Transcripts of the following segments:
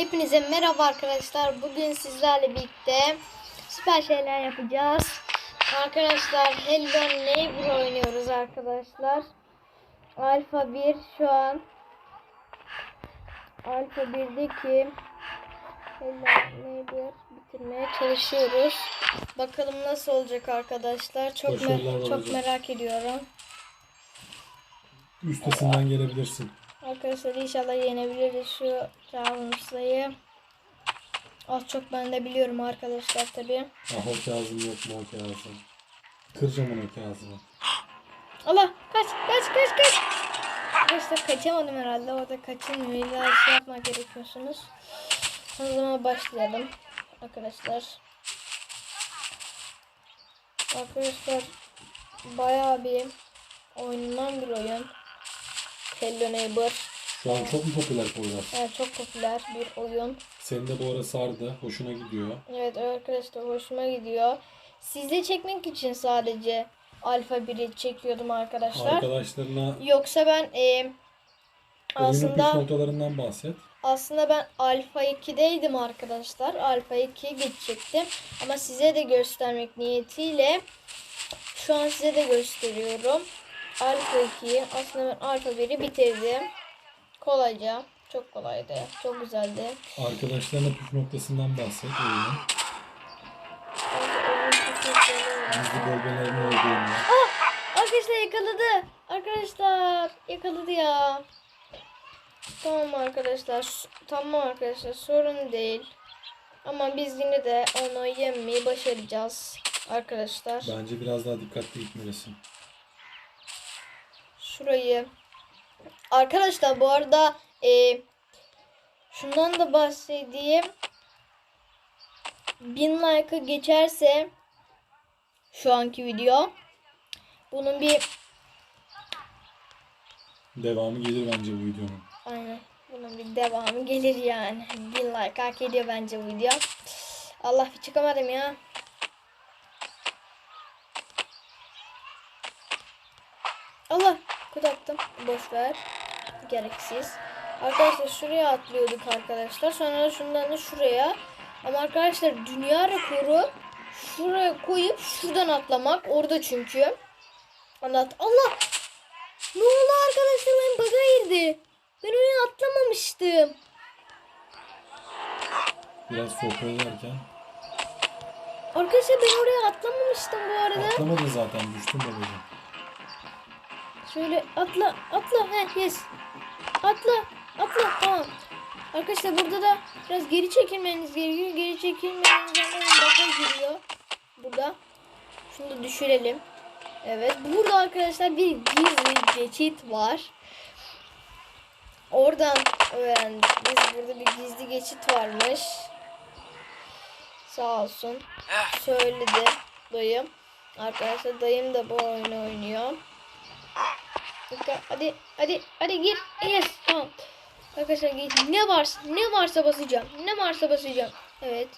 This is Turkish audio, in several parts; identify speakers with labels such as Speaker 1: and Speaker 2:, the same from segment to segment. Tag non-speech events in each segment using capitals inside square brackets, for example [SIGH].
Speaker 1: Hepinize merhaba arkadaşlar. Bugün sizlerle birlikte süper şeyler yapacağız. Arkadaşlar Hello Neighbor oynuyoruz arkadaşlar. Alfa 1 şu an Alfa 1'deki Hello Neighbor bitirmeye çalışıyoruz. Bakalım nasıl olacak arkadaşlar. Çok me-
Speaker 2: Başarılar
Speaker 1: çok merak ediyorum.
Speaker 2: Üstesinden gelebilirsin.
Speaker 1: Arkadaşlar inşallah yenebiliriz şu Kazım'sayı. Az çok ben de biliyorum arkadaşlar tabi.
Speaker 2: Ah o Kazım yok mu o Kazım. Kıracağım onu Kazım'ı.
Speaker 1: Allah kaç kaç kaç kaç. Arkadaşlar kaçamadım herhalde. Orada kaçılmıyor. İlla şey yapmak gerekiyorsunuz. O zaman başlayalım. Arkadaşlar. Arkadaşlar bayağı bir oynanan bir oyun. Hello Neighbor.
Speaker 2: Şu an çok mu popüler Poyraz?
Speaker 1: Yani çok popüler bir oyun.
Speaker 2: Senin de bu ara sardı. Hoşuna gidiyor.
Speaker 1: Evet arkadaşlar hoşuma gidiyor. Sizle çekmek için sadece Alfa 1'i çekiyordum arkadaşlar.
Speaker 2: Arkadaşlarına
Speaker 1: Yoksa ben e,
Speaker 2: oyunun
Speaker 1: aslında
Speaker 2: noktalarından bahset.
Speaker 1: aslında ben Alfa 2'deydim arkadaşlar. Alfa 2'ye geçecektim. Ama size de göstermek niyetiyle şu an size de gösteriyorum. Alfa 2'yi aslında ben Alfa 1'i bitirdim. Kolayca. Çok kolaydı. Çok güzeldi.
Speaker 2: Arkadaşlarına püf noktasından bahset oyunun.
Speaker 1: Bence oyun çok güzel.
Speaker 2: Gizli bölgelerin olduğunu.
Speaker 1: Arkadaşlar yakaladı. Arkadaşlar yakaladı ya. Tamam arkadaşlar. Tamam arkadaşlar sorun değil. Ama biz yine de onu yemeyi başaracağız. Arkadaşlar.
Speaker 2: Bence biraz daha dikkatli gitmelisin.
Speaker 1: Şurayı. Arkadaşlar bu arada e, şundan da bahsedeyim. 1000 like'ı geçerse şu anki video bunun bir
Speaker 2: Devamı gelir bence bu videonun.
Speaker 1: Aynen. Bunun bir devamı gelir yani. Bin like hak ediyor bence bu video. Allah bir çıkamadım ya. Allah kod attım. Boş ver. Gereksiz. Arkadaşlar şuraya atlıyorduk arkadaşlar. Sonra da şundan da şuraya. Ama arkadaşlar dünya rekoru şuraya koyup şuradan atlamak. Orada çünkü. Anlat. Allah! Ne oldu arkadaşlar? Ben bug'a girdi. Ben oraya atlamamıştım.
Speaker 2: Biraz sohbet ederken.
Speaker 1: Arkadaşlar ben oraya atlamamıştım bu arada.
Speaker 2: Atlamadın zaten düştün babacığım.
Speaker 1: Şöyle atla atla he yes. Atla atla tamam. Arkadaşlar burada da biraz geri çekilmeniz gerekiyor. Geri çekilmeniz baka giriyor. Burada. Şunu da düşürelim. Evet. Burada arkadaşlar bir gizli geçit var. Oradan öğrendik. Biz burada bir gizli geçit varmış. Sağ olsun. Söyledi dayım. Arkadaşlar dayım da bu oyunu oynuyor. Dakika, Hadi hadi hadi gir. Yes tamam. Arkadaşlar gir. Ne varsa ne varsa basacağım. Ne varsa basacağım. Evet.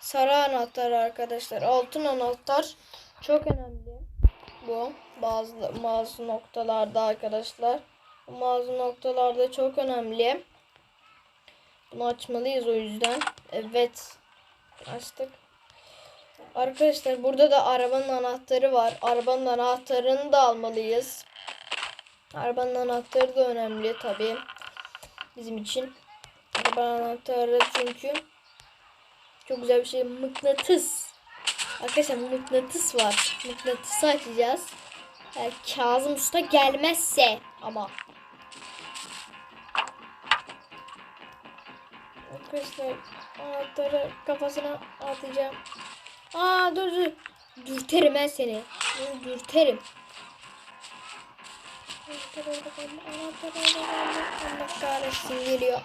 Speaker 1: Sarı anahtar arkadaşlar. Altın anahtar. Çok önemli. Bu bazı bazı noktalarda arkadaşlar. Bazı noktalarda çok önemli. Bunu açmalıyız o yüzden. Evet. Açtık. Arkadaşlar burada da arabanın anahtarı var. Arabanın anahtarını da almalıyız. Arabanın anahtarı da önemli tabii. Bizim için. Arabanın anahtarı çünkü çok güzel bir şey. Mıknatıs. Arkadaşlar mıknatıs var. Mıknatısı açacağız. Eğer Kazım Usta gelmezse ama. Arkadaşlar anahtarı kafasına atacağım. Aa dur dur. Dürterim ben seni. Dürterim. Allah kahretsin geliyor.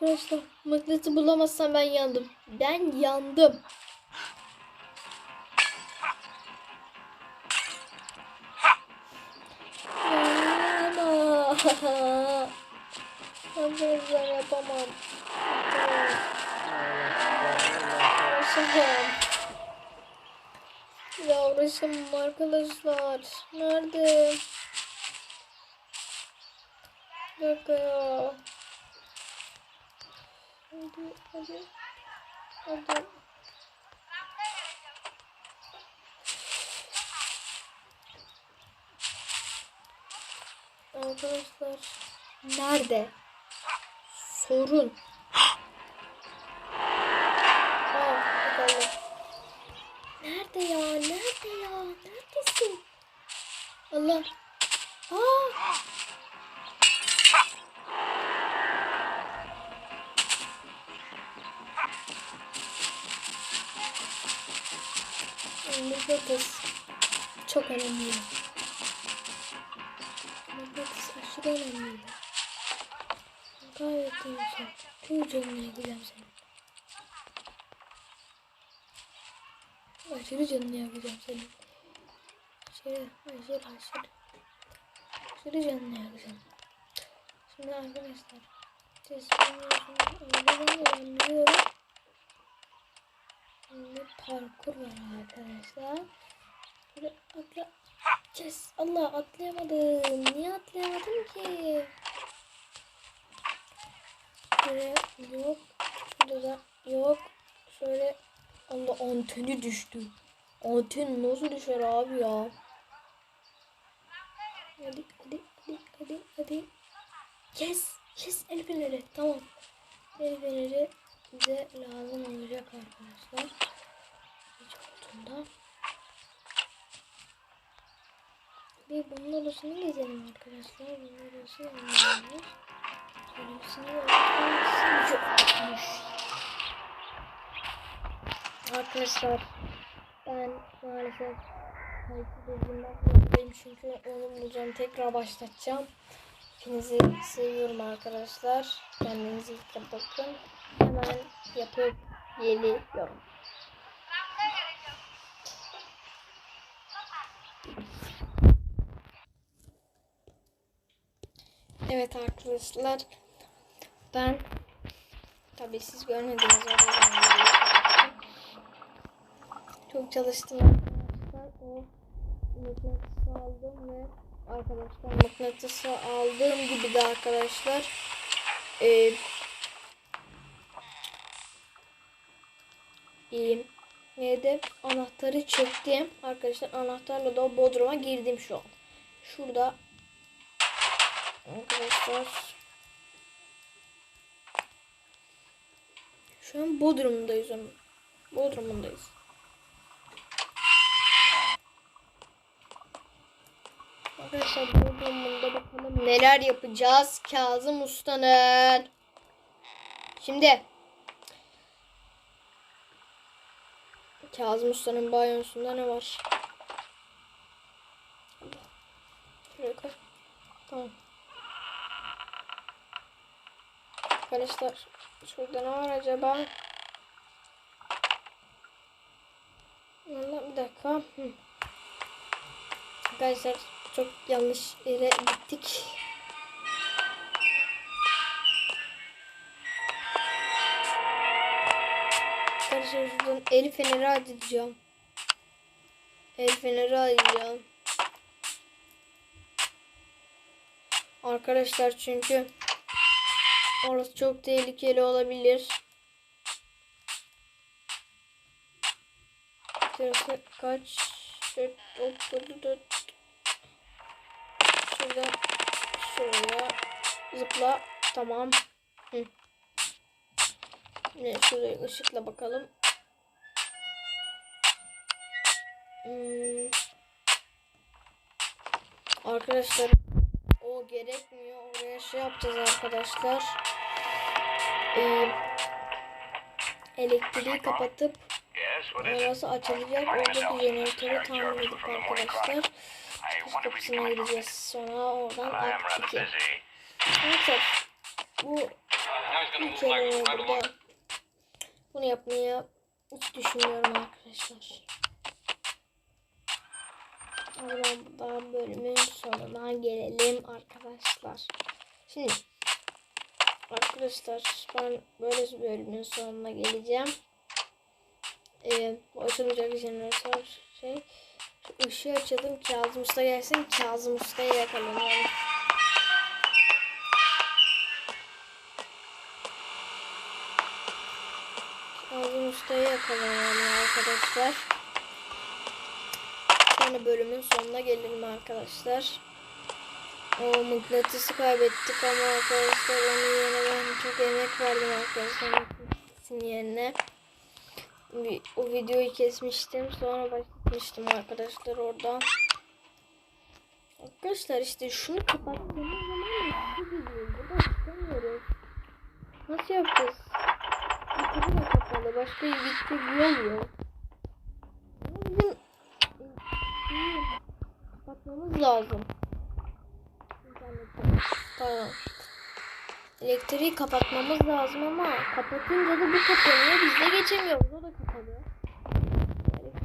Speaker 1: Arkadaşlar magneti bulamazsam ben yandım. Ben yandım. [LAUGHS] ben bunu yapamam. Uğraşamam. Ya uğraşamam arkadaşlar. Nerede? Bir dakika ya. Hadi hadi. Hadi. Arkadaşlar nerede? Sorun. Nerede ya? Nerede ya? Neredesin? Allah. Mıknatıs çok önemli. Mıknatıs aşırı önemli. Gayet iyi. Tüm canına yakacağım seni. Aşırı canını yakacağım seni. Aşırı, aşırı, aşırı. Aşırı canını yakacağım. Şimdi arkadaşlar. Siz bilmiyorsunuz. Öyle ben de anlıyorum. Şimdi parkur var arkadaşlar. Böyle atla. Yes. Allah atlayamadım. Niye atlayamadım ki? Şöyle yok. Şurada da yok. Şöyle Allah anteni düştü. Anten nasıl düşer abi ya? Hadi hadi hadi hadi hadi. Yes. Yes el. Tamam. El bize lazım olacak arkadaşlar. Hiç altında. Bir bunun odasını gezelim arkadaşlar. Bunun odası odası yokmuş. Arkadaşlar ben maalesef kayıtı durdurmak çünkü onu bulacağım tekrar başlatacağım. Hepinizi seviyorum arkadaşlar. Kendinize iyi bakın. Hemen yapıp geliyorum. Evet arkadaşlar ben tabii siz görmediniz çok çalıştım arkadaşlar o mıknatısı aldım ve arkadaşlar mıknatısı aldığım gibi de arkadaşlar. E, e, neydi? Anahtarı çektim. Arkadaşlar anahtarla da bodruma girdim şu an. Şurada. Arkadaşlar. Şu an bodrumundayız onun bodrumundayız Arkadaşlar Bodrum'da bakalım neler yapacağız Kazım Usta'nın. Şimdi Kazım Usta'nın banyosunda ne var? Şuraya koy. Tamam. Arkadaşlar şurada ne var acaba? Valla bir dakika. Hı. Arkadaşlar çok yanlış yere gittik. Arkadaşlar şuradan el feneri açacağım. El feneri açacağım. Arkadaşlar çünkü orası çok tehlikeli olabilir. Şurası kaç? 4, 4, 4, Şuradan şuraya zıpla. Tamam. Hı. Ne şuraya ışıkla bakalım. Hmm. Arkadaşlar o gerekmiyor. Oraya şey yapacağız arkadaşlar. Ee, elektriği kapatıp orası açılacak. Oradaki jeneratörü tamir edip arkadaşlar kapısına gideceğiz. Sonra oradan Akt 2. Neyse. Bu kere burada bunu yapmaya hiç düşünmüyorum arkadaşlar. O zaman da bölümün sonuna gelelim arkadaşlar. Şimdi arkadaşlar ben böyle bir bölümün sonuna geleceğim. Ee, bu açılacak jeneratör şey. Işığı açalım. Kazım Usta gelsin. Kazım Usta'yı yakalayalım. Kazım Usta'yı yakalayalım arkadaşlar. Sonra bölümün sonuna gelelim arkadaşlar. O mıknatısı kaybettik ama arkadaşlar onun yerine ben çok emek verdim arkadaşlar mıknatısın yerine. O videoyu kesmiştim sonra başlatmıştım arkadaşlar oradan. Arkadaşlar işte şunu kapattığımız zaman gidiyor? Burada istemiyoruz. Nasıl yapacağız? Kapı da kapalı. Başka bir yol yok. Bizim kapatmamız lazım. Tamam. Elektriği kapatmamız lazım ama kapatınca da bu kapanıyor. Biz de geçemiyoruz.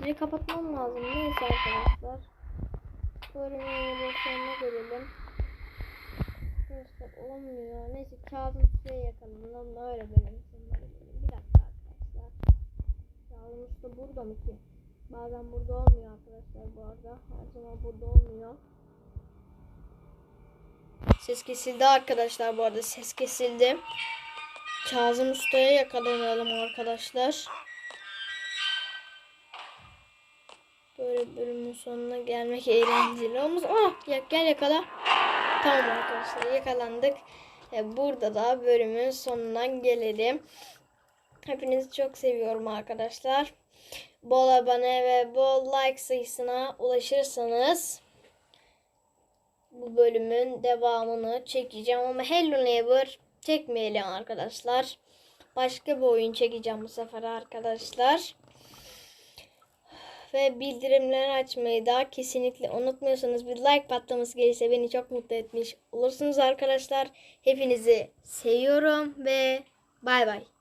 Speaker 1: Elektriği kapatmam lazım. Neyse arkadaşlar. Bölümün sonuna gelelim. Arkadaşlar olmuyor. Neyse kağıdın suya yakalım. Öyle bölüm sonuna gelelim. Bir dakika arkadaşlar. Kağıdımız da burada mı ki? Bazen burada olmuyor arkadaşlar bu arada. Her zaman burada olmuyor. Ses kesildi arkadaşlar bu arada. Ses kesildi. Kazım Usta'ya yakalanalım arkadaşlar. Böyle bölümün sonuna gelmek eğlenceli olmaz. Ah ya, gel yakala. Tamam arkadaşlar yakalandık. E, burada da bölümün sonuna gelelim. Hepinizi çok seviyorum arkadaşlar. Bol abone ve bol like sayısına ulaşırsanız bu bölümün devamını çekeceğim ama Hello Neighbor çekmeyelim arkadaşlar. Başka bir oyun çekeceğim bu sefer arkadaşlar. Ve bildirimleri açmayı da kesinlikle unutmuyorsanız bir like patlaması gelirse beni çok mutlu etmiş olursunuz arkadaşlar. Hepinizi seviyorum ve bay bay.